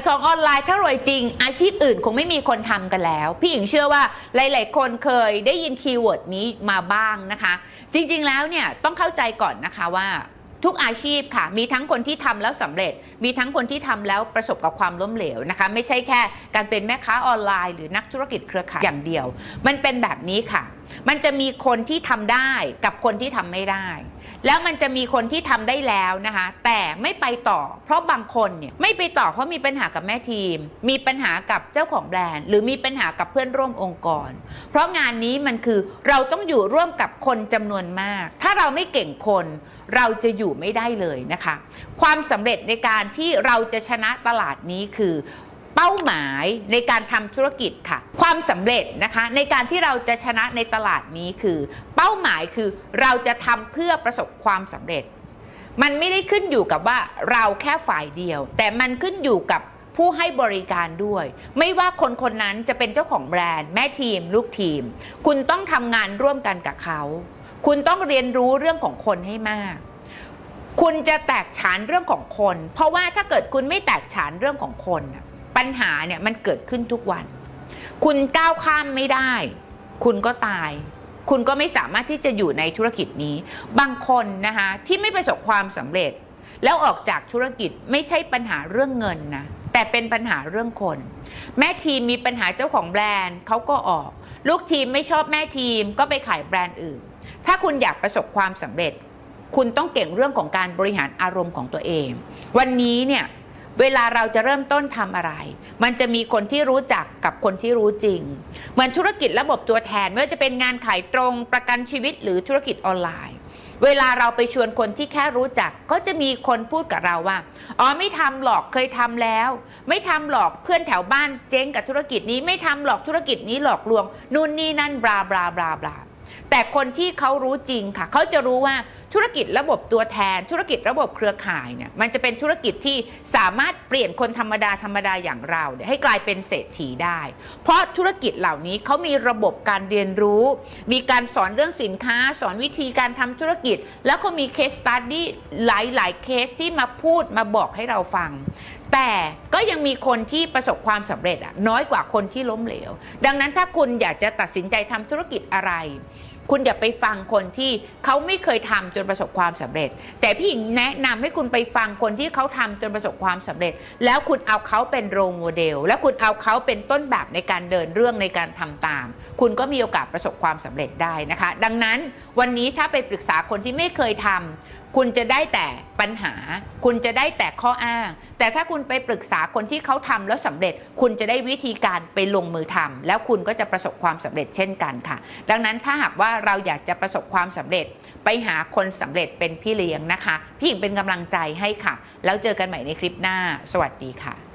ายของออนไลน์ถ้ารวยจริง อาชีพอื่นคงไม่มีคนทำกันแล้ว พี่หญิงเชื่อว่าหลาย ๆ คนเคยได้ยินคีย์เวิร์ดนี้มาบ้างนะคะ จริง ๆ แล้วเนี่ยต้องเข้าใจก่อนนะคะว่าทุกอาชีพค่ะ มีทั้งคนที่ทำแล้วสำเร็จ มีทั้งคนที่ทำแล้วประสบกับความล้มเหลวนะคะ ไม่ใช่แค่การเป็นแม่ค้าออนไลน์หรือนักธุรกิจเครือข่ายอย่างเดียว มันเป็นแบบนี้ค่ะ มันจะมีคนที่ทำได้กับคนที่ทำไม่ได้ แล้วมันจะมีคนที่ทำได้แล้วนะคะ แต่ไม่ไปต่อ เพราะบางคนเนี่ยไม่ไปต่อเพราะมีปัญหากับแม่ทีม มีปัญหากับเจ้าของแบรนด์ หรือมีปัญหากับเพื่อนร่วมองค์กร เพราะงานนี้มันคือเราต้องอยู่ร่วมกับคนจำนวนมาก ถ้าเราไม่เก่งคน เราจะอยู่ไม่ได้เลยนะคะ ความสำเร็จในการที่เราจะชนะตลาดนี้คือ เป้าหมายในการทำธุรกิจค่ะ ความสำเร็จนะคะในการที่เราจะชนะในตลาดนี้คือ เป้าหมายคือเราจะทำเพื่อประสบความสำเร็จ มันไม่ได้ขึ้นอยู่กับว่าเราแค่ฝ่ายเดียว แต่มันขึ้นอยู่กับผู้ให้บริการด้วย ไม่ว่าคนคนนั้นจะเป็นเจ้าของแบรนด์ แม่ทีม ลูกทีม คุณต้องทำงานร่วมกันกับเขา คุณต้องเรียนรู้เรื่องของคนให้มากคุณจะแตกฉานเรื่องของคน เพราะว่าถ้าเกิดคุณไม่แตกฉานเรื่องของคน ปัญหาเนี่ยมันเกิดขึ้นทุกวัน คุณก้าวข้ามไม่ได้ คุณก็ตาย คุณก็ไม่สามารถที่จะอยู่ในธุรกิจนี้ บางคนนะคะที่ไม่ประสบความสำเร็จ แล้วออกจากธุรกิจไม่ใช่ปัญหาเรื่องเงินนะแต่เป็นปัญหาเรื่องคน แม่ทีมมีปัญหาเจ้าของแบรนด์เขาก็ออก ลูกทีมไม่ชอบแม่ทีมก็ไปขายแบรนด์อื่น ถ้าคุณอยากประสบความสำเร็จ คุณต้องเก่งเรื่องของการบริหารอารมณ์ของตัวเอง วันนี้เนี่ย เวลาเราจะเริ่มต้นทำอะไร มันจะมีคนที่รู้จักกับคนที่รู้จริง เหมือนธุรกิจระบบตัวแทนไม่ว่าจะเป็นงานขายตรงประกันชีวิตหรือธุรกิจออนไลน์ เวลาเราไปชวนคนที่แค่รู้จัก ก็จะมีคนพูดกับเราว่า อ๋อไม่ทำหรอกเคยทำแล้ว ไม่ทำหรอกเพื่อนแถวบ้านเจ๊งกับธุรกิจนี้ไม่ทำหรอกธุรกิจนี้หลอกลวงนู่นนี่นั่นบลาบลาบลาบลาแต่คนที่เขารู้จริงค่ะ เขาจะรู้ว่า ธุรกิจระบบตัวแทน ธุรกิจระบบเครือข่ายเนี่ยมันจะเป็นธุรกิจที่สามารถเปลี่ยนคนธรรมดาธรรมดาอย่างเราเนี่ยให้กลายเป็นเศรษฐีได้ เพราะธุรกิจเหล่านี้เขามีระบบการเรียนรู้ มีการสอนเรื่องสินค้า สอนวิธีการทำธุรกิจ แล้วก็มีเคสตัดดี้หลายๆเคสที่มาพูดมาบอกให้เราฟัง แต่ก็ยังมีคนที่ประสบความสำเร็จอะน้อยกว่าคนที่ล้มเหลว ดังนั้นถ้าคุณอยากจะตัดสินใจทำธุรกิจอะไร คุณอย่าไปฟังคนที่เขาไม่เคยทำจนประสบความสำเร็จ แต่พี่หญิงแนะนำให้คุณไปฟังคนที่เขาทำจนประสบความสำเร็จ แล้วคุณเอาเขาเป็นโรโมเดล แล้วคุณเอาเขาเป็นต้นแบบในการเดินเรื่องในการทำตาม คุณก็มีโอกาสประสบความสำเร็จได้นะคะ ดังนั้นวันนี้ถ้าไปปรึกษาคนที่ไม่เคยทำ คุณจะได้แต่ปัญหา คุณจะได้แต่ข้ออ้าง แต่ถ้าคุณไปปรึกษาคนที่เขาทำแล้วสำเร็จ คุณจะได้วิธีการไปลงมือทำแล้วคุณก็จะประสบความสำเร็จเช่นกันค่ะ ดังนั้นถ้าหากว่าเราอยากจะประสบความสำเร็จ ไปหาคนสำเร็จเป็นพี่เลี้ยงนะคะ พี่หญิงเป็นกำลังใจให้ค่ะ แล้วเจอกันใหม่ในคลิปหน้า สวัสดีค่ะ